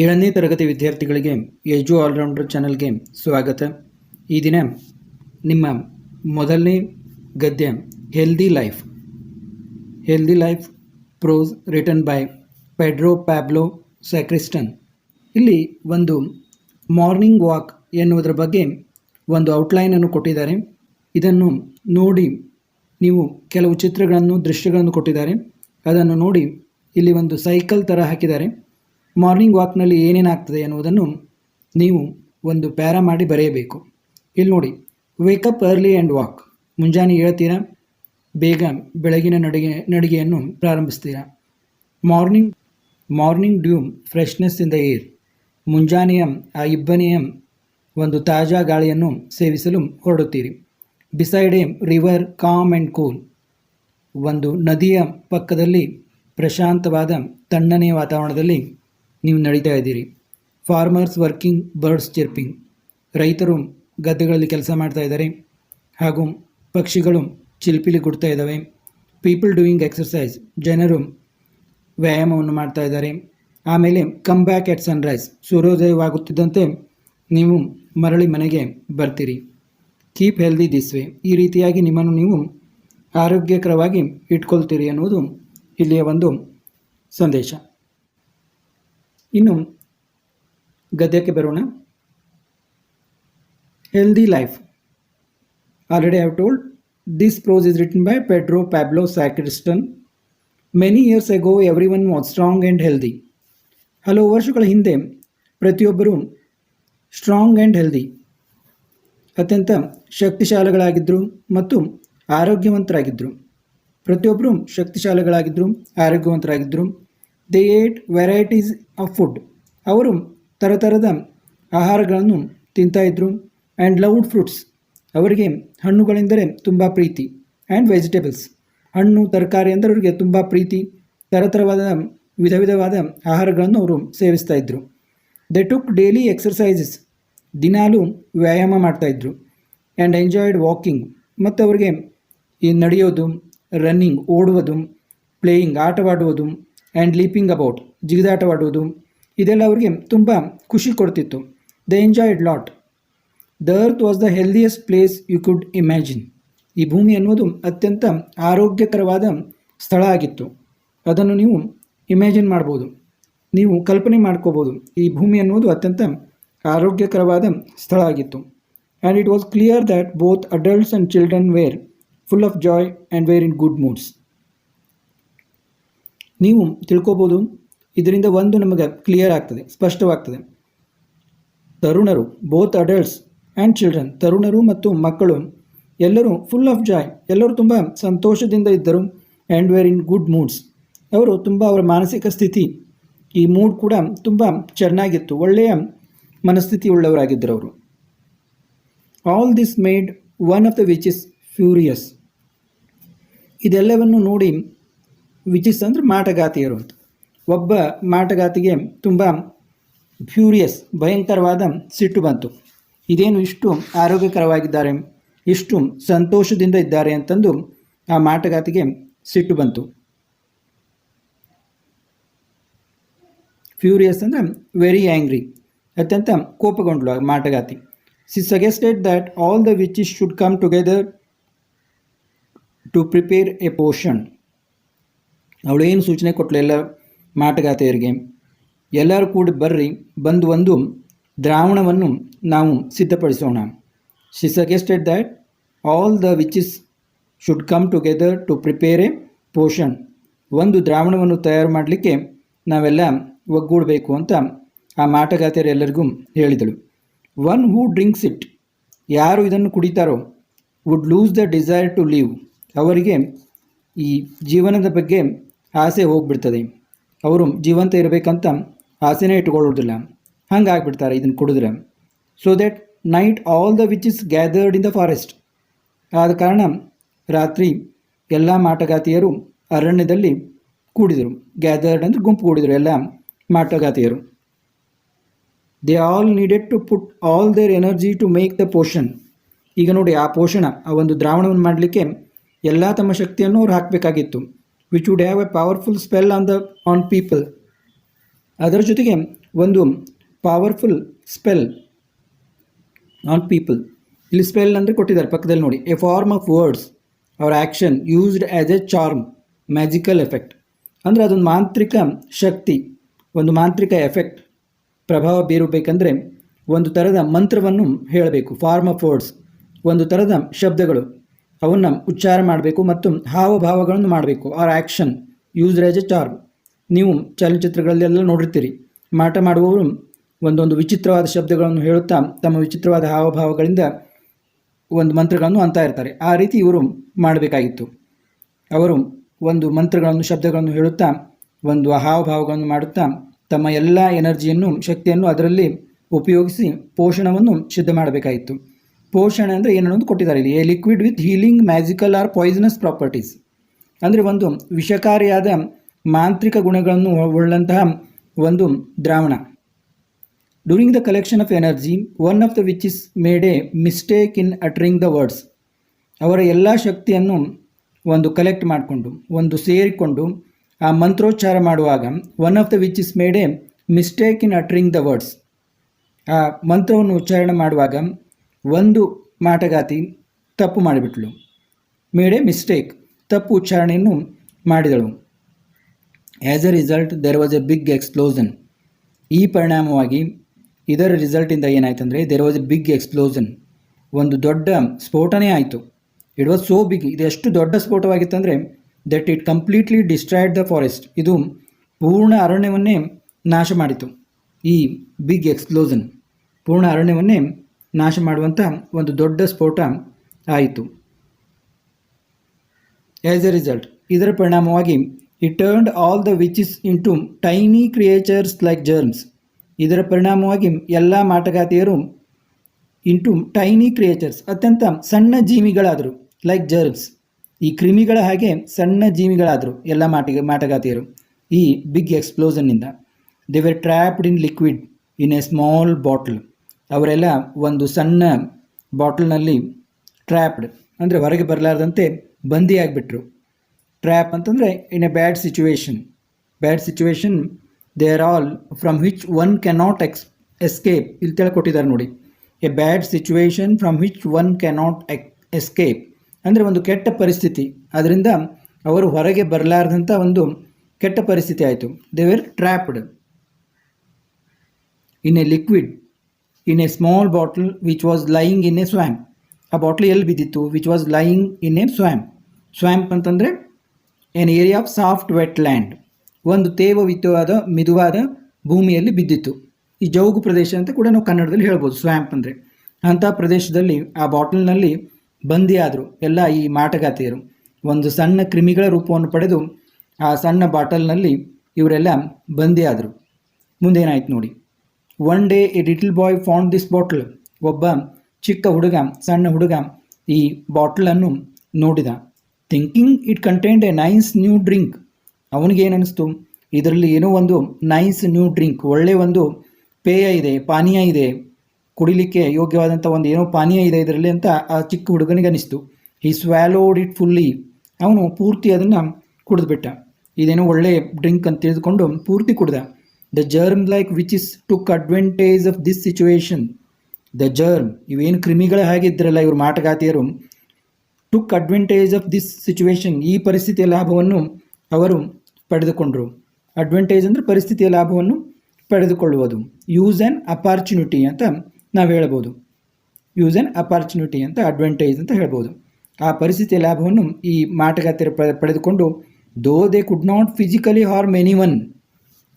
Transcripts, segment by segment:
ಏಳನೇ ತರಗತಿ ವಿದ್ಯಾರ್ಥಿಗಳಿಗೆ ಎಜು ಆಲ್ರೌಂಡರ್ ಚಾನಲ್ಗೆ ಸ್ವಾಗತ. ಈ ದಿನ ನಿಮ್ಮ ಮೊದಲನೇ ಗದ್ಯ healthy life healthy life prose written by Pedro Pablo Sacristan ಇಲ್ಲಿ ಒಂದು ಮಾರ್ನಿಂಗ್ ವಾಕ್ ಎನ್ನುವುದರ ಬಗ್ಗೆ ಒಂದು ಔಟ್ಲೈನನ್ನು ಕೊಟ್ಟಿದ್ದಾರೆ. ಇದನ್ನು ನೋಡಿ ನೀವು ಕೆಲವು ಚಿತ್ರಗಳನ್ನು, ದೃಶ್ಯಗಳನ್ನು ಕೊಟ್ಟಿದ್ದಾರೆ. ಅದನ್ನು ನೋಡಿ ಇಲ್ಲಿ ಒಂದು ಸೈಕಲ್ ಥರ ಹಾಕಿದ್ದಾರೆ. ಮಾರ್ನಿಂಗ್ ವಾಕ್ನಲ್ಲಿ ಏನೇನಾಗ್ತದೆ ಅನ್ನುವುದನ್ನು ನೀವು ಒಂದು ಪ್ಯಾರ ಮಾಡಿ ಬರೆಯಬೇಕು. ಇಲ್ಲಿ ನೋಡಿ ವೇಕಪ್ ಅರ್ಲಿ ಆ್ಯಂಡ್ ವಾಕ್ ಮುಂಜಾನೆ ಹೇಳ್ತೀರಾ? ಬೇಗ ಬೆಳಗಿನ ನಡಿಗೆ, ನಡಿಗೆಯನ್ನು ಪ್ರಾರಂಭಿಸ್ತೀರಾ? Morning morning dew freshness in the air ಮುಂಜಾನೆಯ ಆ ಇಬ್ಬನಿಯ ಒಂದು ತಾಜಾ ಗಾಳಿಯನ್ನು ಸೇವಿಸಲು ಹೊರಡುತ್ತೀರಿ. Beside a river calm and cool ಒಂದು ನದಿಯ ಪಕ್ಕದಲ್ಲಿ ಪ್ರಶಾಂತವಾದ ತಣ್ಣನೆಯ ವಾತಾವರಣದಲ್ಲಿ ನೀವು ನಡೀತಾ ಇದ್ದೀರಿ. ಫಾರ್ಮರ್ಸ್ ವರ್ಕಿಂಗ್ ಬರ್ಡ್ಸ್ ಚಿರ್ಪಿಂಗ್ ರೈತರು ಗದ್ದೆಗಳಲ್ಲಿ ಕೆಲಸ ಮಾಡ್ತಾ ಇದ್ದಾರೆ. ಹಾಗೂ ಪಕ್ಷಿಗಳು ಚಿಲ್ಪಿಲಿ ಕೊಡ್ತಾ ಇದ್ದಾವೆ. ಪೀಪಲ್ ಡೂಯಿಂಗ್ ಎಕ್ಸರ್ಸೈಸ್ ಜನರು ವ್ಯಾಯಾಮವನ್ನು ಮಾಡ್ತಾ ಇದ್ದಾರೆ. ಆಮೇಲೆ ಕಮ್ ಬ್ಯಾಕ್ ಎಟ್ ಸನ್ರೈಸ್ ಸೂರ್ಯೋದಯವಾಗುತ್ತಿದ್ದಂತೆ ನೀವು ಮರಳಿ ಮನೆಗೆ ಬರ್ತೀರಿ. ಕೀಪ್ ಹೆಲ್ದಿ ದಿಸ್ ವೇ ಈ ರೀತಿಯಾಗಿ ನಿಮ್ಮನ್ನು ನೀವು ಆರೋಗ್ಯಕರವಾಗಿ ಇಟ್ಕೊಳ್ತೀರಿ ಅನ್ನುವುದು ಇಲ್ಲಿಯ ಒಂದು ಸಂದೇಶ. ಇನ್ನು ಗದ್ಯಕ್ಕೆ ಬರೋಣ. Healthy life already have told this prose is written by Pedro Pablo Sacristan many years ago everyone was strong and healthy ಹಲವು ವರ್ಷಗಳ ಹಿಂದೆ ಪ್ರತಿಯೊಬ್ಬರೂ ಸ್ಟ್ರಾಂಗ್ ಆ್ಯಂಡ್ ಹೆಲ್ದಿ ಅತ್ಯಂತ ಶಕ್ತಿಶಾಲಿಗಳಾಗಿದ್ದರು ಮತ್ತು ಆರೋಗ್ಯವಂತರಾಗಿದ್ದರು ಪ್ರತಿಯೊಬ್ಬರು ಶಕ್ತಿಶಾಲಿಗಳಾಗಿದ್ದರು ಆರೋಗ್ಯವಂತರಾಗಿದ್ದರು they ate varieties of food ಅವರು ಥರಥರದ ಆಹಾರಗಳನ್ನು ತಿಂತಾಯಿದ್ರು ಆ್ಯಂಡ್ ಲವ್ಡ್ ಫ್ರೂಟ್ಸ್ ಅವರಿಗೆ ಹಣ್ಣುಗಳೆಂದರೆ ತುಂಬ ಪ್ರೀತಿ ಆ್ಯಂಡ್ ವೆಜಿಟೇಬಲ್ಸ್ ಹಣ್ಣು, ತರಕಾರಿ ಅಂದರೆ ಅವರಿಗೆ ತುಂಬ ಪ್ರೀತಿ. ಥರಥರವಾದ ವಿಧ ವಿಧವಾದ ಆಹಾರಗಳನ್ನು ಅವರು ಸೇವಿಸ್ತಾ ಇದ್ದರು ದೆ ಟುಕ್ ಡೈಲಿ ಎಕ್ಸರ್ಸೈಸಸ್ ದಿನಾಲೂ ವ್ಯಾಯಾಮ ಮಾಡ್ತಾಯಿದ್ರು ಆ್ಯಂಡ್ ಎಂಜಾಯ್ಡ್ ವಾಕಿಂಗ್ ಮತ್ತು ಅವರಿಗೆ ಈ ನಡೆಯೋದು ರನ್ನಿಂಗ್ ಓಡುವುದು ಪ್ಲೇಯಿಂಗ್ ಆಟವಾಡುವುದು ಆ್ಯಂಡ್ ಲೀಪಿಂಗ್ ಅಬೌಟ್ ಜಿಗಿದಾಟವಾಡುವುದು, ಇದೆಲ್ಲ ಅವರಿಗೆ ತುಂಬ ಖುಷಿ ಕೊಡ್ತಿತ್ತು. They enjoyed lot the earth was the healthiest place you could imagine ಈ ಭೂಮಿ ಅನ್ನೋದು ಅತ್ಯಂತ ಆರೋಗ್ಯಕರವಾದ ಸ್ಥಳ ಆಗಿತ್ತು. ಅದನ್ನು ನೀವು ಇಮ್ಯಾಜಿನ್ ಮಾಡ್ಬೋದು. ನೀವು ಕಲ್ಪನೆ ಮಾಡ್ಕೋಬೋದು. ಈ ಭೂಮಿ ಅನ್ನೋದು ಅತ್ಯಂತ ಆರೋಗ್ಯಕರವಾದ ಸ್ಥಳ ಆಗಿತ್ತು. And it was clear that both adults and children were full of joy and were in good moods ನೀವು ತಿಳ್ಕೊಬೋದು. ಇದರಿಂದ ಒಂದು ನಮಗೆ ಕ್ಲಿಯರ್ ಆಗ್ತದೆ, ಸ್ಪಷ್ಟವಾಗ್ತದೆ. ತರುಣರು ಬೋತ್ ಅಡಲ್ಟ್ಸ್ ಆ್ಯಂಡ್ ಚಿಲ್ಡ್ರನ್ ತರುಣರು ಮತ್ತು ಮಕ್ಕಳು, ಎಲ್ಲರೂ ಫುಲ್ ಆಫ್ ಜಾಯ್ ಎಲ್ಲರೂ ತುಂಬ ಸಂತೋಷದಿಂದ ಇದ್ದರು and were in good moods ಅವರು ತುಂಬ ಅವರ ಮಾನಸಿಕ ಸ್ಥಿತಿ, ಈ ಮೂಡ್ ಕೂಡ ತುಂಬ ಚೆನ್ನಾಗಿತ್ತು. ಒಳ್ಳೆಯ ಮನಸ್ಥಿತಿ ಉಳ್ಳವರಾಗಿದ್ದರು ಅವರು. All this made one of the witches furious ಇದೆಲ್ಲವನ್ನು ನೋಡಿ ವಿಚಿಸ್ ಅಂದರೆ ಮಾಟಗಾತಿಯರು ಅಂತ. ಒಬ್ಬ ಮಾಟಗಾತಿಗೆ ತುಂಬ ಫ್ಯೂರಿಯಸ್ ಭಯಂಕರವಾದ ಸಿಟ್ಟು ಬಂತು. ಇದೇನು ಇಷ್ಟು ಆರೋಗ್ಯಕರವಾಗಿದ್ದಾರೆ, ಇಷ್ಟು ಸಂತೋಷದಿಂದ ಇದ್ದಾರೆ ಅಂತಂದು ಆ ಮಾಟಗಾತಿಗೆ ಸಿಟ್ಟು ಬಂತು. ಫ್ಯೂರಿಯಸ್ ಅಂದರೆ ವೆರಿ ಆ್ಯಂಗ್ರಿ ಅತ್ಯಂತ ಕೋಪಗೊಂಡ್ಲು ಆ ಮಾಟಗಾತಿ. She suggested that all the witches should come together to prepare a potion ಅವಳೇನು ಸೂಚನೆ ಕೊಟ್ಟಲಿಲ್ಲ ಮಾಟಗಾತೆಯರಿಗೆ? ಎಲ್ಲರೂ ಕೂಡ ಬರ್ರಿ, ಬಂದು ಒಂದು ದ್ರಾವಣವನ್ನು ನಾವು ಸಿದ್ಧಪಡಿಸೋಣ. She suggested that all the witches should come together to prepare a potion ಒಂದು ದ್ರಾವಣವನ್ನು ತಯಾರು ಮಾಡಲಿಕ್ಕೆ ನಾವೆಲ್ಲ ಒಗ್ಗೂಡಬೇಕು ಅಂತ ಆ ಮಾಟಗಾತೆಯರು ಎಲ್ಲರಿಗೂ ಹೇಳಿದಳು. ಒನ್ ಹೂ ಡ್ರಿಂಕ್ಸ್ ಇಟ್ ಯಾರು ಇದನ್ನು ಕುಡಿತಾರೋ would lose the desire to live ಅವರಿಗೆ ಈ ಜೀವನದ ಬಗ್ಗೆ ಆಸೆ ಹೋಗ್ಬಿಡ್ತದೆ. ಅವರು ಜೀವಂತ ಇರಬೇಕಂತ ಆಸೆನೇ ಇಟ್ಕೊಳ್ಳೋದಿಲ್ಲ ಹಂಗೆ ಆಗಿಬಿಡ್ತಾರೆ ಇದನ್ನು ಕುಡಿದ್ರೆ. So that night all the witches gathered in the forest ಆದ ಕಾರಣ ರಾತ್ರಿ ಎಲ್ಲ ಮಾಟಗಾತಿಯರು ಅರಣ್ಯದಲ್ಲಿ ಕೂಡಿದರು. ಗ್ಯಾದರ್ಡ್ ಅಂದರೆ ಗುಂಪು ಕೂಡಿದರು ಎಲ್ಲ ಮಾಟಗಾತಿಯರು. They all needed to put all their energy to make the potion ಈಗ ನೋಡಿ ಆ ಪೋಷಣ, ಆ ಒಂದು ದ್ರಾವಣವನ್ನು ಮಾಡಲಿಕ್ಕೆ ಎಲ್ಲ ತಮ್ಮ ಶಕ್ತಿಯನ್ನು ಅವ್ರು ಹಾಕಬೇಕಾಗಿತ್ತು. Which would have a powerful spell on the on people ಅದರ ಜೊತೆಗೆ ಒಂದು ಪವರ್ಫುಲ್ ಸ್ಪೆಲ್ ಆನ್ ಪೀಪಲ್ ಇಲ್ಲಿ ಸ್ಪೆಲ್ ಅಂದರೆ ಕೊಟ್ಟಿದ್ದಾರೆ ಪಕ್ಕದಲ್ಲಿ ನೋಡಿ. A form of words or action used as a charm magical effect ಅಂದರೆ ಅದೊಂದು ಮಾಂತ್ರಿಕ ಶಕ್ತಿ, ಒಂದು ಮಾಂತ್ರಿಕ ಎಫೆಕ್ಟ್ ಪ್ರಭಾವ ಬೀರಬೇಕಂದ್ರೆ ಒಂದು ಥರದ ಮಂತ್ರವನ್ನು ಹೇಳಬೇಕು. ಫಾರ್ಮ್ ಆಫ್ ವರ್ಡ್ಸ್ ಒಂದು ಥರದ ಶಬ್ದಗಳು. ಅವನ್ನು ಉಚ್ಚಾರ ಮಾಡಬೇಕು ಮತ್ತು ಹಾವಭಾವಗಳನ್ನು ಮಾಡಬೇಕು. Or action used as a charm ನೀವು ಚಲನಚಿತ್ರಗಳಲ್ಲೆಲ್ಲ ನೋಡಿರ್ತೀರಿ. ಮಾಟ ಮಾಡುವವರು ಒಂದೊಂದು ವಿಚಿತ್ರವಾದ ಶಬ್ದಗಳನ್ನು ಹೇಳುತ್ತಾ ತಮ್ಮ ವಿಚಿತ್ರವಾದ ಹಾವಭಾವಗಳಿಂದ ಒಂದು ಮಂತ್ರಗಳನ್ನು ಅಂತ ಇರ್ತಾರೆ. ಆ ರೀತಿ ಇವರು ಮಾಡಬೇಕಾಗಿತ್ತು. ಅವರು ಒಂದು ಮಂತ್ರಗಳನ್ನು, ಶಬ್ದಗಳನ್ನು ಹೇಳುತ್ತಾ ಒಂದು ಹಾವಭಾವಗಳನ್ನು ಮಾಡುತ್ತಾ ತಮ್ಮ ಎಲ್ಲ ಎನರ್ಜಿಯನ್ನು, ಶಕ್ತಿಯನ್ನು ಅದರಲ್ಲಿ ಉಪಯೋಗಿಸಿ ಪೋಷಣವನ್ನು ಸಿದ್ಧ ಮಾಡಬೇಕಾಗಿತ್ತು. ಪೋಷಣೆ ಅಂದರೆ ಏನನ್ನೊಂದು ಕೊಟ್ಟಿದ್ದಾರೆ ಇಲ್ಲಿ. A liquid with healing magical or poisonous properties ಅಂದರೆ ಒಂದು ವಿಷಕಾರಿಯಾದ ಮಾಂತ್ರಿಕ ಗುಣಗಳನ್ನು ಒಳ್ಳಂತಹ ಒಂದು ದ್ರಾವಣ. During the collection of energy one of the witches made a mistake in uttering the words ಅವರ ಎಲ್ಲ ಶಕ್ತಿಯನ್ನು ಒಂದು ಕಲೆಕ್ಟ್ ಮಾಡಿಕೊಂಡು, ಒಂದು ಸೇರಿಕೊಂಡು, ಆ ಮಂತ್ರೋಚ್ಚಾರ ಮಾಡುವಾಗ one of the witches made a mistake in uttering the words ಆ ಮಂತ್ರವನ್ನು ಉಚ್ಚಾರಣೆ ಮಾಡುವಾಗ ಒಂದು ಮಾಟಗಾತಿ ತಪ್ಪು ಮಾಡಿಬಿಟ್ಳು ಮೇಡ್ ಮಿಸ್ಟೇಕ್, ತಪ್ಪು ಉಚ್ಚಾರಣೆಯನ್ನು ಮಾಡಿದಳು. As a result there was a big explosion ಈ ಪರಿಣಾಮವಾಗಿ ಇದರ ರಿಸಲ್ಟಿಂದ ಏನಾಯ್ತಂದರೆ there was a big explosion ಒಂದು ದೊಡ್ಡ ಸ್ಫೋಟನೇ ಆಯಿತು. ಇಟ್ ವಾಸ್ ಸೋ ಬಿಗ್ ಇದು ಎಷ್ಟು ದೊಡ್ಡ ಸ್ಫೋಟವಾಗಿತ್ತಂದರೆ that it completely destroyed the forest ಇದು ಪೂರ್ಣ ಅರಣ್ಯವನ್ನೇ ನಾಶ ಮಾಡಿತು. ಈ ಬಿಗ್ ಎಕ್ಸ್ಪ್ಲೋಸನ್ ಪೂರ್ಣ ಅರಣ್ಯವನ್ನೇ ನಾಶ ಮಾಡುವಂಥ ಒಂದು ದೊಡ್ಡ ಸ್ಫೋಟ ಆಯಿತು. ಆ್ಯಸ್ ಎ ರಿಸಲ್ಟ್ ಇದರ ಪರಿಣಾಮವಾಗಿ it turned all the witches into tiny creatures like germs ಇದರ ಪರಿಣಾಮವಾಗಿ, ಎಲ್ಲ ಮಾಟಗಾತಿಯರು ಇಂಟು ಟೈನಿ ಕ್ರಿಯೇಚರ್ಸ್ ಅತ್ಯಂತ ಸಣ್ಣ ಜೀವಿಗಳಾದರು ಲೈಕ್ ಜರ್ಮ್ಸ್ ಈ ಕ್ರಿಮಿಗಳ ಹಾಗೆ ಸಣ್ಣ ಜೀವಿಗಳಾದರು, ಎಲ್ಲ ಮಾಟಿಗೆ, ಮಾಟಗಾತಿಯರು, ಈ big ಎಕ್ಸ್ಪ್ಲೋಸನ್ನಿಂದ they were trapped in liquid in a small bottle ಅವರೆಲ್ಲ ಒಂದು ಸಣ್ಣ ಬಾಟ್ಲ್ನಲ್ಲಿ ಟ್ರ್ಯಾಪ್ಡ್ ಅಂದರೆ ಹೊರಗೆ ಬರಲಾರ್ದಂತೆ ಬಂದಿಯಾಗಿಬಿಟ್ರು. ಟ್ರ್ಯಾಪ್ ಅಂತಂದರೆ in a bad situation bad situation they are all from which one cannot ex escape ಇಲ್ಲಿ ತಿಳ್ಕೊಟ್ಟಿದ್ದಾರೆ ನೋಡಿ. A bad situation from which one cannot ex escape ಅಂದರೆ ಒಂದು ಕೆಟ್ಟ ಪರಿಸ್ಥಿತಿ. ಅದರಿಂದ ಅವರು ಹೊರಗೆ ಬರಲಾರ್ದಂಥ ಒಂದು ಕೆಟ್ಟ ಪರಿಸ್ಥಿತಿ ಆಯಿತು. They were trapped in a liquid in a small bottle which was lying in a swamp. ಆ ಬಾಟ್ಲಿ ಎಲ್ಲಿ ಬಿದ್ದಿತ್ತು which was lying in a swamp swamp ಅಂತಂದರೆ an area of soft wet land ಒಂದು ತೇವವಿತ್ತವಾದ ಮಿದುವಾದ ಭೂಮಿಯಲ್ಲಿ ಬಿದ್ದಿತ್ತು. ಈ ಜೌಗು ಪ್ರದೇಶ ಅಂತ ಕೂಡ ನಾವು ಕನ್ನಡದಲ್ಲಿ ಹೇಳ್ಬೋದು ಸ್ವ್ಯಾಂಪ್ ಅಂದರೆ. ಅಂಥ ಪ್ರದೇಶದಲ್ಲಿ ಆ ಬಾಟಲ್ನಲ್ಲಿ ಬಂದಿಯಾದರು ಎಲ್ಲ ಈ ಮಾಟಗಾತಿಯರು. ಒಂದು ಸಣ್ಣ ಕ್ರಿಮಿಗಳ ರೂಪವನ್ನು ಪಡೆದು ಆ ಸಣ್ಣ ಬಾಟಲ್ನಲ್ಲಿ ಇವರೆಲ್ಲ ಬಂದಿಯಾದರು. ಮುಂದೇನಾಯ್ತು ನೋಡಿ. One day a little boy found this bottle ಒಬ್ಬ ಚಿಕ್ಕ ಹುಡುಗ, ಸಣ್ಣ ಹುಡುಗ ಈ ಬಾಟಲನ್ನು ನೋಡಿದ. Thinking it contained a nice new drink ಅವನಿಗೆ ಏನನ್ನಿಸ್ತು? ಇದರಲ್ಲಿ ಏನೋ ಒಂದು ನೈಸ್ ನ್ಯೂ ಡ್ರಿಂಕ್ ಒಳ್ಳೆಯ ಒಂದು ಪೇಯ ಇದೆ, ಪಾನೀಯ ಇದೆ. ಕುಡಿಲಿಕ್ಕೆ ಯೋಗ್ಯವಾದಂಥ ಒಂದು ಏನೋ ಪಾನೀಯ ಇದೆ ಇದರಲ್ಲಿ ಅಂತ ಆ ಚಿಕ್ಕ ಹುಡುಗನಿಗೆ ಅನಿಸ್ತು ಈ ಸ್ವ್ಯಾಲೋಡ್ ಇಟ್ ಫುಲ್ಲಿ ಅವನು ಪೂರ್ತಿ ಅದನ್ನು ಕುಡಿದ್ಬಿಟ್ಟ. ಇದೇನೋ ಒಳ್ಳೆ ಡ್ರಿಂಕ್ ಅಂತ ತಿಳಿದುಕೊಂಡು ಪೂರ್ತಿ ಕುಡ್ದ. The germ like witches took advantage of this situation the germ ಇವೇನು ಕ್ರಿಮಿಗಳ ಹಾಗಿದ್ರಲ್ಲ ಇವರು ಮಾಟಗಾತಿಯರು took advantage of this situation ಈ ಪರಿಸ್ಥಿತಿಯ ಲಾಭವನ್ನು ಅವರು ಪಡೆದುಕೊಂಡರು. ಅಡ್ವಾಂಟೇಜ್ ಅಂದರೆ ಪರಿಸ್ಥಿತಿಯ ಲಾಭವನ್ನು ಪಡೆದುಕೊಳ್ಳುವುದು. ಯೂಸ್ ಆ್ಯನ್ ಅಪಾರ್ಚುನಿಟಿ ಅಂತ ನಾವು ಹೇಳ್ಬೋದು. ಯೂಸ್ ಆ್ಯನ್ ಅಪಾರ್ಚುನಿಟಿ ಅಂತ ಅಡ್ವಾಂಟೇಜ್ ಅಂತ ಹೇಳ್ಬೋದು. ಆ ಪರಿಸ್ಥಿತಿಯ ಲಾಭವನ್ನು ಈ ಮಾಟಗಾತಿಯರು ಪಡೆದುಕೊಂಡು though they could not physically harm anyone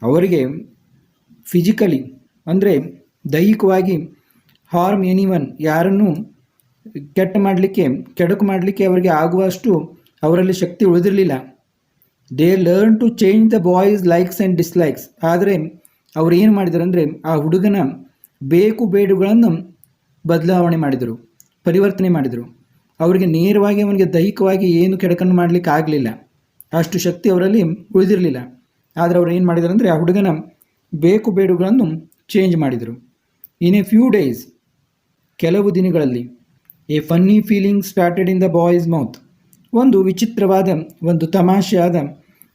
ಅವರಿಗೆ ಫಿಸಿಕಲಿ ಅಂದರೆ ದೈಹಿಕವಾಗಿ ಹಾರ್ಮ್ ಎನಿ ಒನ್ ಯಾರನ್ನು ಕೆಟ್ಟ ಮಾಡಲಿಕ್ಕೆ, ಕೆಡಕು ಮಾಡಲಿಕ್ಕೆ ಅವರಿಗೆ ಆಗುವಷ್ಟು ಅವರಲ್ಲಿ ಶಕ್ತಿ ಉಳಿದಿರಲಿಲ್ಲ. They learn to change the boy's likes and dislikes ಆದರೆ ಅವರು ಏನು ಮಾಡಿದರು ಅಂದರೆ ಆ ಹುಡುಗನ ಬೇಕು ಬೇಡುಗಳನ್ನು ಬದಲಾವಣೆ ಮಾಡಿದರು, ಪರಿವರ್ತನೆ ಮಾಡಿದರು. ಅವರಿಗೆ ನೇರವಾಗಿ ಅವನಿಗೆ ದೈಹಿಕವಾಗಿ ಏನು ಕೆಡಕನ್ನು ಮಾಡಲಿಕ್ಕೆ ಆಗಲಿಲ್ಲ. ಅಷ್ಟು ಶಕ್ತಿ ಅವರಲ್ಲಿ ಉಳಿದಿರಲಿಲ್ಲ. ಆದರೆ ಅವರು ಏನು ಮಾಡಿದರು ಅಂದರೆ ಆ ಹುಡುಗನ ಬೇಕು ಬೇಡುಗಳನ್ನು ಚೇಂಜ್ ಮಾಡಿದರು. ಇನ್ ಎ ಫ್ಯೂ ಡೇಸ್ ಕೆಲವು ದಿನಗಳಲ್ಲಿ a funny feeling started in the boy's mouth ಒಂದು ವಿಚಿತ್ರವಾದ, ಒಂದು ತಮಾಷೆಯಾದ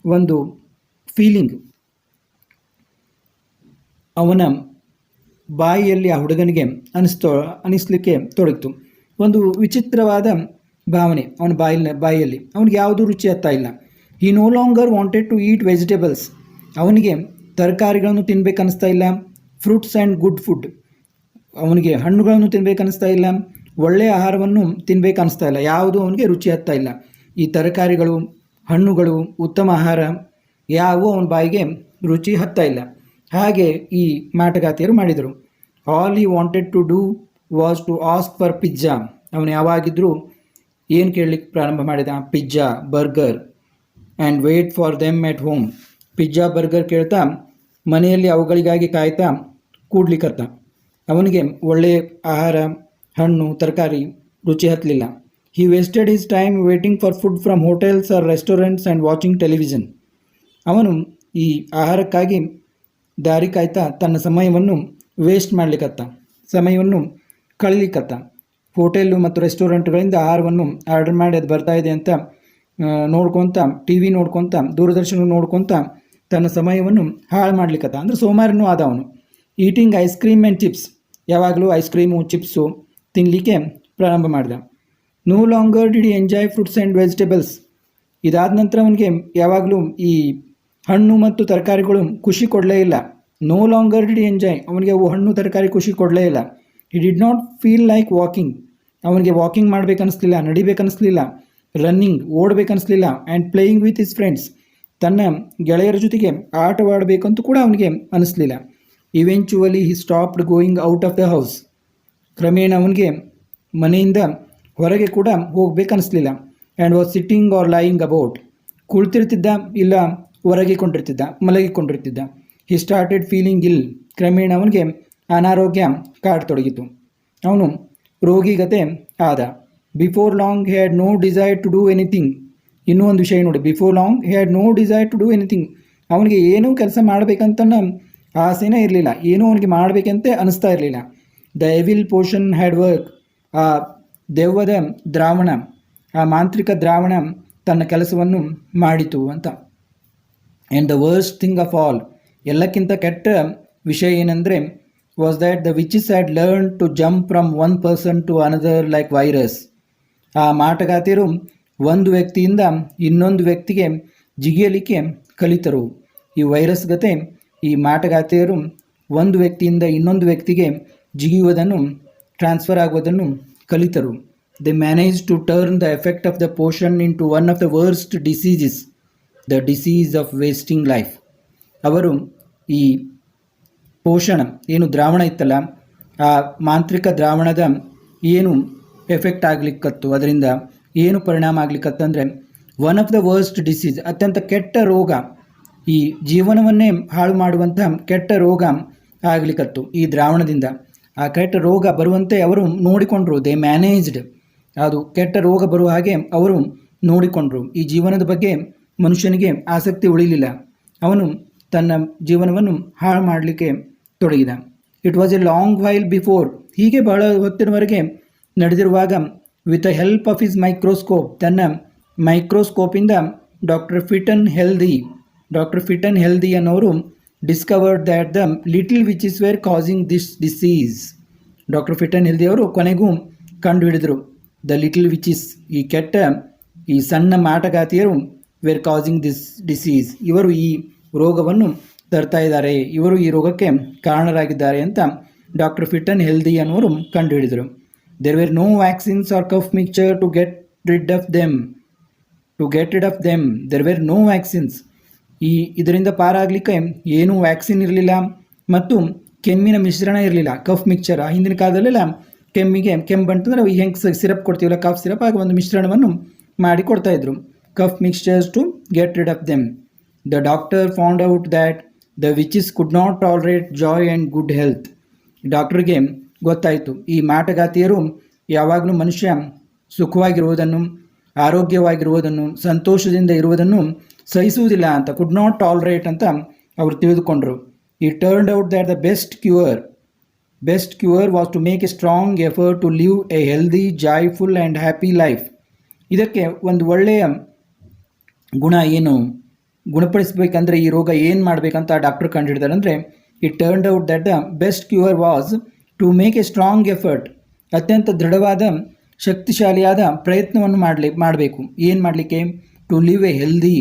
ಒಂದು ಫೀಲಿಂಗ್ ಅವನ ಬಾಯಿಯಲ್ಲಿ ಆ ಹುಡುಗನಿಗೆ ಅನಿಸ್ತೋ, ಅನಿಸ್ಲಿಕ್ಕೆ ತೊಡಗಿತು. ಒಂದು ವಿಚಿತ್ರವಾದ ಭಾವನೆ ಅವನ ಬಾಯಲ್ಲಿ ಬಾಯಿಯಲ್ಲಿ. ಅವನಿಗೆ ಯಾವುದೂ ರುಚಿ ಹತ್ತಾ he no longer wanted to eat vegetables ಅವನಿಗೆ ತರಕಾರಿಗಳನ್ನು ತಿನ್ಬೇಕನ್ನಿಸ್ತಾ ಇಲ್ಲ. ಫ್ರೂಟ್ಸ್ ಆ್ಯಂಡ್ ಗುಡ್ ಫುಡ್ ಅವನಿಗೆ ಹಣ್ಣುಗಳನ್ನು ತಿನ್ಬೇಕನ್ನಿಸ್ತಾ ಇಲ್ಲ. ಒಳ್ಳೆಯ ಆಹಾರವನ್ನು ತಿನ್ಬೇಕನ್ನಿಸ್ತಾ ಇಲ್ಲ. ಯಾವುದು ಅವನಿಗೆ ರುಚಿ ಹತ್ತಾ ಇಲ್ಲ. ಈ ತರಕಾರಿಗಳು, ಹಣ್ಣುಗಳು, ಉತ್ತಮ ಆಹಾರ, ಯಾವುವು ಅವನ ಬಾಯಿಗೆ ರುಚಿ ಹತ್ತಾ ಇಲ್ಲ. ಹಾಗೆ ಈ ಮಾಟಗಾತಿಯರು ಮಾಡಿದರು. All he wanted to do was to ask for pizza ಅವನು ಯಾವಾಗಿದ್ದರೂ ಏನು ಕೇಳಲಿಕ್ಕೆ ಪ್ರಾರಂಭ ಮಾಡಿದ? Pizza burger and wait for them at home pizza burger ಕೇಳ್ತಾ, ಮನೆಯಲ್ಲಿ ಅವುಗಳಿಗಾಗಿ ಕಾಯ್ತಾ ಕೂಡ್ಲಿಕ್ಕತ್ತ ಅವನಿಗೆ ಒಳ್ಳೆಯ ಆಹಾರ, ಹಣ್ಣು, ತರಕಾರಿ ರುಚಿ ಹತ್ತಲಿಲ್ಲ. He wasted his time waiting for food from hotels or restaurants and watching television ಅವನು ಈ ಆಹಾರಕ್ಕಾಗಿ ದಾರಿ ಕಾಯ್ತಾ ತನ್ನ ಸಮಯವನ್ನು ವೇಸ್ಟ್ ಮಾಡಲಿಕ್ಕತ್ತ ಸಮಯವನ್ನು ಕಳಲಿಕ್ಕತ್ತ ಹೋಟೆಲ್ಲು ಮತ್ತು ರೆಸ್ಟೋರೆಂಟ್ಗಳಿಂದ ಆಹಾರವನ್ನು ಆರ್ಡರ್ ಮಾಡಿ ಅದು ಬರ್ತಾಯಿದೆ ಅಂತ ನೋಡ್ಕೊತ, ಟಿ ವಿ ನೋಡ್ಕೊತ, ದೂರದರ್ಶನ ನೋಡ್ಕೊತ ತನ್ನ ಸಮಯವನ್ನು ಹಾಳು ಮಾಡ್ಲಿಕ್ಕತ್ತ. ಅಂದರೆ ಸೋಮಾರಿನೂ ಆದ ಅವನು eating ice cream and chips ಯಾವಾಗಲೂ ಐಸ್ ಕ್ರೀಮು ಚಿಪ್ಸು ತಿನ್ನಲಿಕ್ಕೆ ಪ್ರಾರಂಭ ಮಾಡಿದ. No longer did enjoy fruits and vegetables ಇದಾದ ನಂತರ ಅವನಿಗೆ ಯಾವಾಗಲೂ ಈ ಹಣ್ಣು ಮತ್ತು ತರಕಾರಿಗಳು ಖುಷಿ ಕೊಡಲೇ ಇಲ್ಲ. ನೋ ಲಾಂಗರ್ ಡಿಡ್ ಎಂಜಾಯ್ ಅವನಿಗೆ ಅವು ಹಣ್ಣು, ತರಕಾರಿ ಖುಷಿ ಕೊಡಲೇ ಇಲ್ಲ. He did not feel like walking ಅವನಿಗೆ ವಾಕಿಂಗ್ ಮಾಡಬೇಕನ್ನಿಸ್ಲಿಲ್ಲ, ನಡಿಬೇಕನ್ನಿಸ್ಲಿಲ್ಲ. Running ಓಡಬೇಕನ್ನಿಸ್ಲಿಲ್ಲ and playing with his friends ತನ್ನ ಗೆಳೆಯರ ಜೊತೆಗೆ ಆಟವಾಡಬೇಕಂತೂ ಕೂಡ ಅವನಿಗೆ ಅನಿಸ್ಲಿಲ್ಲ. Eventually he stopped going out of the house ಕ್ರಮೇಣ ಅವನಿಗೆ ಮನೆಯಿಂದ ಹೊರಗೆ ಕೂಡ ಹೋಗಬೇಕನ್ನಿಸ್ಲಿಲ್ಲ and was sitting or lying about ಕುಳಿತಿರ್ತಿದ್ದ ಇಲ್ಲ ಹೊರಗೆ ಹೊರಗಿಕೊಂಡಿರ್ತಿದ್ದ ಮಲಗಿಕೊಂಡಿರ್ತಿದ್ದ ಹಿ ಸ್ಟಾರ್ಟೆಡ್ ಫೀಲಿಂಗ್ ಇಲ್ ಕ್ರಮೇಣ ಅವನಿಗೆ ಅನಾರೋಗ್ಯ ಕಾಡತೊಡಗಿತು. ಅವನು ರೋಗಿಗತೆ ಆದ. Before long had no desire to do anything ಇನ್ನೂ ಒಂದು ವಿಷಯ ನೋಡಿ. Before long had no desire to do anything ಅವನಿಗೆ ಏನೂ ಕೆಲಸ ಮಾಡಬೇಕಂತ ಆಸೆನೇ ಇರಲಿಲ್ಲ. ಏನೂ ಅವನಿಗೆ ಮಾಡಬೇಕಂತೆ ಅನಿಸ್ತಾ ಇರಲಿಲ್ಲ. The evil potion had work ಆ ದೆವ್ವದ ದ್ರಾವಣ, ಆ ಮಾಂತ್ರಿಕ ದ್ರಾವಣ ತನ್ನ ಕೆಲಸವನ್ನು ಮಾಡಿತು ಅಂತ. And the worst thing of all ಎಲ್ಲಕ್ಕಿಂತ ಕೆಟ್ಟ ವಿಷಯ ಏನಂದರೆ was that the witches had learn to jump from one person to another like virus ಆ ಮಾಟಗಾತಿಯರು ಒಂದು ವ್ಯಕ್ತಿಯಿಂದ ಇನ್ನೊಂದು ವ್ಯಕ್ತಿಗೆ ಜಿಗಿಯಲಿಕ್ಕೆ ಕಲಿತರು. ಈ ವೈರಸ್ ಗತೆ ಈ ಮಾಟಗಾತಿಯರು ಒಂದು ವ್ಯಕ್ತಿಯಿಂದ ಇನ್ನೊಂದು ವ್ಯಕ್ತಿಗೆ ಜಿಗಿಯುವುದನ್ನು, ಟ್ರಾನ್ಸ್ಫರ್ ಆಗುವುದನ್ನು ಕಲಿತರು. They manage to turn the effect of the potion into one of the worst diseases the disease of wasting life ಅವರು ಈ ಪೋಷಣ, ಏನು ದ್ರಾವಣ ಇತ್ತಲ್ಲ, ಆ ಮಾಂತ್ರಿಕ ದ್ರಾವಣದ ಏನು ಎಫೆಕ್ಟ್ ಆಗ್ಲಿಕ್ಕತ್ತು. ಅದರಿಂದ ಏನು ಪರಿಣಾಮ ಆಗ್ಲಿಕ್ಕತ್ತಂದರೆ one of the worst disease ಅತ್ಯಂತ ಕೆಟ್ಟ ರೋಗ ಈ ಜೀವನವನ್ನೇ ಹಾಳು ಮಾಡುವಂಥ ಕೆಟ್ಟ ರೋಗ ಆಗ್ಲಿಕ್ಕತ್ತು ಈ ದ್ರಾವಣದಿಂದ. ಆ ಕೆಟ್ಟ ರೋಗ ಬರುವಂತೆ ಅವರು ನೋಡಿಕೊಂಡ್ರು ದೇ ಮ್ಯಾನೇಜ್ಡ್ ಅದು ಕೆಟ್ಟ ರೋಗ ಬರುವ ಹಾಗೆ ಅವರು ನೋಡಿಕೊಂಡ್ರು. ಈ ಜೀವನದ ಬಗ್ಗೆ ಮನುಷ್ಯನಿಗೆ ಆಸಕ್ತಿ ಉಳಿಲಿಲ್ಲ. ಅವನು ತನ್ನ ಜೀವನವನ್ನು ಹಾಳು ಮಾಡಲಿಕ್ಕೆ ತೊಡಗಿದ. It was a long while before ಹೀಗೆ ಬಹಳ ಹೊತ್ತಿನವರೆಗೆ ನಡೆದಿರುವಾಗ with the help of his microscope ತನ್ನ ಮೈಕ್ರೋಸ್ಕೋಪಿಂದ doctor fit and healthy doctor fit and healthy ಅನ್ನೋರು discovered that the little witch were causing this disease doctor fit and healthy ಅವರು ಕೊನೆಗೂ ಕಂಡುಹಿಡಿದರು the little is ಈ ಕೆಟ್ಟ, ಈ ಸಣ್ಣ ಮಾಟಗಾತಿಯರು ವೇರ್ ಕಾಸಿಂಗ್ ದಿಸ್ ಡಿಸೀಸ್ ಇವರು ಈ ರೋಗವನ್ನು ತರ್ತಾ ಇದ್ದಾರೆ. ಇವರು ಈ ರೋಗಕ್ಕೆ ಕಾರಣರಾಗಿದ್ದಾರೆ ಅಂತ ಡಾಕ್ಟರ್ ಫಿಟನ್ ಹೆಲ್ದಿ ಅನ್ನೋರು ಕಂಡುಹಿಡಿದರು. There were no vaccines or cough mixture to get rid of them. To get rid of them there were no vaccines ಈ, ಇದರಿಂದ ಪಾರಾಗಲಿಕ್ಕೆ ಏನೂ ವ್ಯಾಕ್ಸಿನ್ ಇರಲಿಲ್ಲ ಮತ್ತು ಕೆಮ್ಮಿನ ಮಿಶ್ರಣ ಇರಲಿಲ್ಲ. ಕಫ್ ಮಿಕ್ಚರ್ ಹಿಂದಿನ ಕಾಲದಲ್ಲೆಲ್ಲ ಕೆಮ್ಮಿಗೆ ಕೆಮ್ಮು ಬಂತಂದ್ರೆ ಹೆಂಗೆ ಸಿರಪ್ ಕೊಡ್ತೀವಲ್ಲ ಕಫ್ ಸಿರಪ್ ಆಗ ಒಂದು ಮಿಶ್ರಣವನ್ನು ಮಾಡಿ ಕೊಡ್ತಾಯಿದ್ರು cough mixtures to get rid of them the doctor found out that the witches could not tolerate joy and good health ಡಾಕ್ಟ್ರಿಗೆ ಗೊತ್ತಾಯಿತು. ಈ ಮಾಟಗಾತಿಯರು ಯಾವಾಗಲೂ ಮನುಷ್ಯ ಸುಖವಾಗಿರುವುದನ್ನು, ಆರೋಗ್ಯವಾಗಿರುವುದನ್ನು, ಸಂತೋಷದಿಂದ ಇರುವುದನ್ನು ಸಹಿಸುವುದಿಲ್ಲ ಅಂತ ಕುಡ್ ನಾಟ್ ಟಾಲರೇಟ್ ಅಂತ ಅವರು ತಿಳಿದುಕೊಂಡರು. ಈ turned out that the best cure best cure was to make a strong effort to live a healthy joyful and happy life ಇದಕ್ಕೆ ಒಂದು ಒಳ್ಳೆಯ ಗುಣ ಏನು? ಗುಣಪಡಿಸಬೇಕಂದ್ರೆ ಈ ರೋಗ ಏನು ಮಾಡಬೇಕಂತ ಡಾಕ್ಟರ್ ಕಂಡುಹಿಡಿದಾರೆ ಅಂದರೆ it turned out that the best cure was to make a strong effort ಅತ್ಯಂತ ದೃಢವಾದ, ಶಕ್ತಿಶಾಲಿಯಾದ ಪ್ರಯತ್ನವನ್ನು ಮಾಡಲಿ, ಮಾಡಬೇಕು. ಏನು ಮಾಡಲಿಕ್ಕೆ? ಟು ಲಿವ್ ಎ ಹೆಲ್ದಿ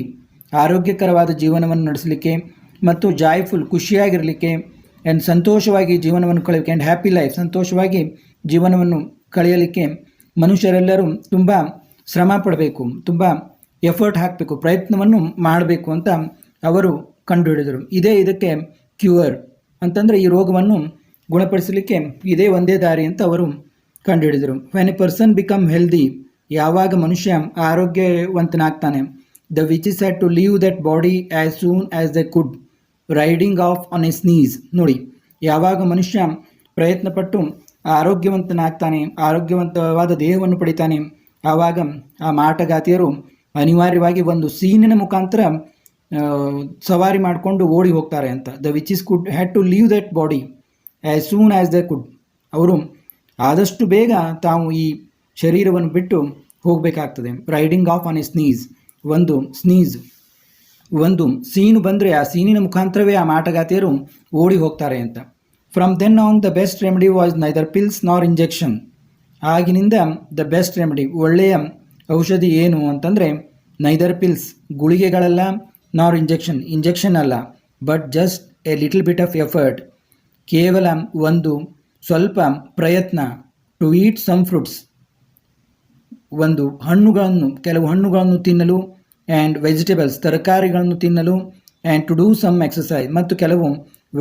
ಆರೋಗ್ಯಕರವಾದ ಜೀವನವನ್ನು ನಡೆಸಲಿಕ್ಕೆ ಮತ್ತು ಜಾಯ್ಫುಲ್ ಖುಷಿಯಾಗಿರಲಿಕ್ಕೆ ಆ್ಯಂಡ್ ಸಂತೋಷವಾಗಿ ಜೀವನವನ್ನು ಕಳೆಯಲಿಕ್ಕೆ ಆ್ಯಂಡ್ ಹ್ಯಾಪಿ ಲೈಫ್ ಸಂತೋಷವಾಗಿ ಜೀವನವನ್ನು ಕಳೆಯಲಿಕ್ಕೆ ಮನುಷ್ಯರೆಲ್ಲರೂ ತುಂಬ ಶ್ರಮ ಪಡಬೇಕು, ತುಂಬ ಎಫರ್ಟ್ ಹಾಕಬೇಕು, ಪ್ರಯತ್ನವನ್ನು ಮಾಡಬೇಕು ಅಂತ ಅವರು ಕಂಡುಹಿಡಿದರು. ಇದೇ ಇದಕ್ಕೆ ಕ್ಯೂರ್ ಅಂತಂದರೆ ಈ ರೋಗವನ್ನು ಗುಣಪಡಿಸಲಿಕ್ಕೆ ಇದೇ ಒಂದೇ ದಾರಿ ಅಂತ ಅವರು ಕಂಡುಹಿಡಿದರು. When a person become healthy ಯಾವಾಗ ಮನುಷ್ಯ ಆರೋಗ್ಯವಂತನಾಗ್ತಾನೆ? The witches had to leave that body as soon as the could riding off on a sneeze ನೋಡಿ, ಯಾವಾಗ ಮನುಷ್ಯ ಪ್ರಯತ್ನಪಟ್ಟು ಆರೋಗ್ಯವಂತನಾಗ್ತಾನೆ, ಆರೋಗ್ಯವಂತವಾದ ದೇಹವನ್ನು ಪಡಿತಾನೆ, ಆವಾಗ ಆ ಮಾಟಗಾತಿಯರು ಅನಿವಾರ್ಯವಾಗಿ ಒಂದು ಸೀನಿನ ಮುಖಾಂತರ ಸವಾರಿ ಮಾಡಿಕೊಂಡು ಓಡಿ ಹೋಗ್ತಾರೆ ಅಂತ. The witches could had to leave that body as soon as the could ಅವರು ಆದಷ್ಟು ಬೇಗ ತಾವು ಈ ಶರೀರವನ್ನು ಬಿಟ್ಟು ಹೋಗಬೇಕಾಗ್ತದೆ. Riding off on a sneeze ಒಂದು ಸ್ನೀಸ್ ಒಂದು ಸೀನು ಬಂದರೆ ಆ ಸೀನಿನ ಮುಖಾಂತರವೇ ಆ ಮಾಟಗಾತಿಯರು ಓಡಿ ಹೋಗ್ತಾರೆ ಅಂತ. From then on the best remedy was neither pills nor injection ಆಗಿನಿಂದ the best remedy ಒಳ್ಳೆಯ ಔಷಧಿ ಏನು ಅಂತಂದರೆ ನೈದರ್ ಪಿಲ್ಸ್ ಗುಳಿಗೆಗಳಲ್ಲ ನಾರ್ ಇಂಜೆಕ್ಷನ್ ಇಂಜೆಕ್ಷನ್ ಅಲ್ಲ but just a little bit of effort ಕೇವಲ ಒಂದು ಸ್ವಲ್ಪ ಪ್ರಯತ್ನ ಟು ಈಟ್ ಸಮ್ ಫ್ರೂಟ್ಸ್ ಒಂದು ಹಣ್ಣುಗಳನ್ನು, ಕೆಲವು ಹಣ್ಣುಗಳನ್ನು ತಿನ್ನಲು ಆ್ಯಂಡ್ ವೆಜಿಟೇಬಲ್ಸ್ ತರಕಾರಿಗಳನ್ನು ತಿನ್ನಲು and to do some exercise ಮತ್ತು ಕೆಲವು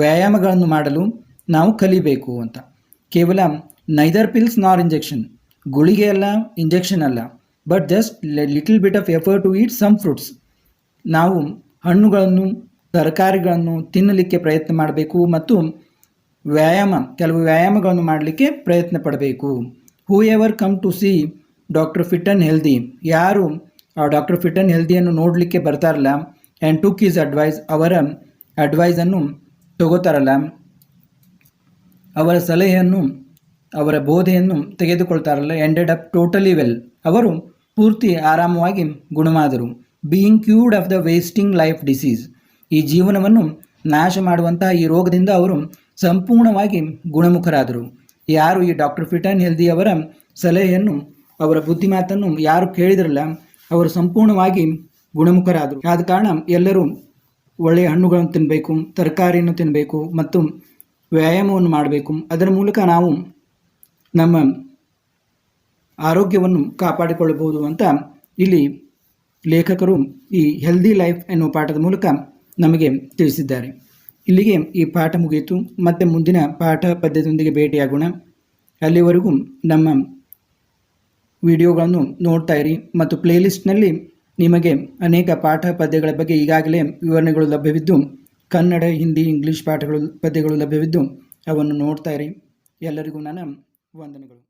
ವ್ಯಾಯಾಮಗಳನ್ನು ಮಾಡಲು ನಾವು ಕಲಿಬೇಕು ಅಂತ. ಕೇವಲ ನೈದರ್ ಪಿಲ್ಸ್ ನಾರ್ ಇಂಜೆಕ್ಷನ್ ಗುಳಿಗೆ ಅಲ್ಲ ಇಂಜೆಕ್ಷನ್ ಅಲ್ಲ but just little bit of effort to eat some fruits ನಾವು ಹಣ್ಣುಗಳನ್ನು, ತರಕಾರಿಗಳನ್ನು ತಿನ್ನಲಿಕ್ಕೆ ಪ್ರಯತ್ನ ಮಾಡಬೇಕು ಮತ್ತು ವ್ಯಾಯಾಮ, ಕೆಲವು ವ್ಯಾಯಾಮಗಳನ್ನು ಮಾಡಲಿಕ್ಕೆ ಪ್ರಯತ್ನ ಪಡಬೇಕು. Whoever come to see doctor fit and healthy ಯಾರು ಆ ಡಾಕ್ಟರ್ ಫಿಟ್ ಆ್ಯಂಡ್ ಹೆಲ್ದಿಯನ್ನು ನೋಡಲಿಕ್ಕೆ ಬರ್ತಾರಲ್ಲ ಆ್ಯಂಡ್ ಟುಕ್ ಈಸ್ ಅಡ್ವೈಸ್ ಅವರ ಅಡ್ವೈಸನ್ನು ತಗೋತಾರಲ್ಲ, ಅವರ ಸಲಹೆಯನ್ನು, ಅವರ ಬೋಧೆಯನ್ನು ತೆಗೆದುಕೊಳ್ತಾರಲ್ಲ ಎಂಡೆಡ್ ಅಪ್ ಟೋಟಲಿ ವೆಲ್ ಅವರು ಪೂರ್ತಿ ಆರಾಮವಾಗಿ ಗುಣವಾದರು being cured of the wasting life disease ಈ ಜೀವನವನ್ನು ನಾಶ ಮಾಡುವಂತಹ ಈ ರೋಗದಿಂದ ಅವರು ಸಂಪೂರ್ಣವಾಗಿ ಗುಣಮುಖರಾದರು. ಯಾರು ಈ ಡಾಕ್ಟರ್ ಫಿಟ್ ಆ್ಯಂಡ್ ಹೆಲ್ದಿ ಅವರ ಸಲಹೆಯನ್ನು, ಅವರ ಬುದ್ಧಿಮಾತನ್ನು ಯಾರು ಕೇಳಿದ್ರಲ್ಲ, ಅವರು ಸಂಪೂರ್ಣವಾಗಿ ಗುಣಮುಖರಾದರು. ಆದ ಕಾರಣ ಎಲ್ಲರೂ ಒಳ್ಳೆಯ ಹಣ್ಣುಗಳನ್ನು ತಿನ್ನಬೇಕು ತರಕಾರಿಯನ್ನು ತಿನ್ನಬೇಕು ಮತ್ತು ವ್ಯಾಯಾಮವನ್ನು ಮಾಡಬೇಕು. ಅದರ ಮೂಲಕ ನಾವು ನಮ್ಮ ಆರೋಗ್ಯವನ್ನು ಕಾಪಾಡಿಕೊಳ್ಳಬಹುದು ಅಂತ ಇಲ್ಲಿ ಲೇಖಕರು ಈ ಹೆಲ್ದಿ ಲೈಫ್ ಎನ್ನುವ ಪಾಠದ ಮೂಲಕ ನಮಗೆ ತಿಳಿಸಿದ್ದಾರೆ. ಇಲ್ಲಿಗೆ ಈ ಪಾಠ ಮುಗಿಯಿತು. ಮತ್ತೆ ಮುಂದಿನ ಪಾಠ ಪದ್ಯದೊಂದಿಗೆ ಭೇಟಿಯಾಗೋಣ. ಅಲ್ಲಿವರೆಗೂ ನಮ್ಮ ವಿಡಿಯೋಗಳನ್ನು ನೋಡ್ತಾ ಇರಿ ಮತ್ತು ಪ್ಲೇಲಿಸ್ಟ್ನಲ್ಲಿ ನಿಮಗೆ ಅನೇಕ ಪಾಠ ಪದ್ಯಗಳ ಬಗ್ಗೆ ಈಗಾಗಲೇ ವಿವರಣೆಗಳು ಲಭ್ಯವಿದ್ದು, ಕನ್ನಡ, ಹಿಂದಿ, ಇಂಗ್ಲೀಷ್ ಪಾಠಗಳು ಪದ್ಯಗಳು ಲಭ್ಯವಿದ್ದು, ಅವನ್ನು ನೋಡ್ತಾ ಇರಿ. ಎಲ್ಲರಿಗೂ ನನ್ನ ವಂದನೆಗಳು.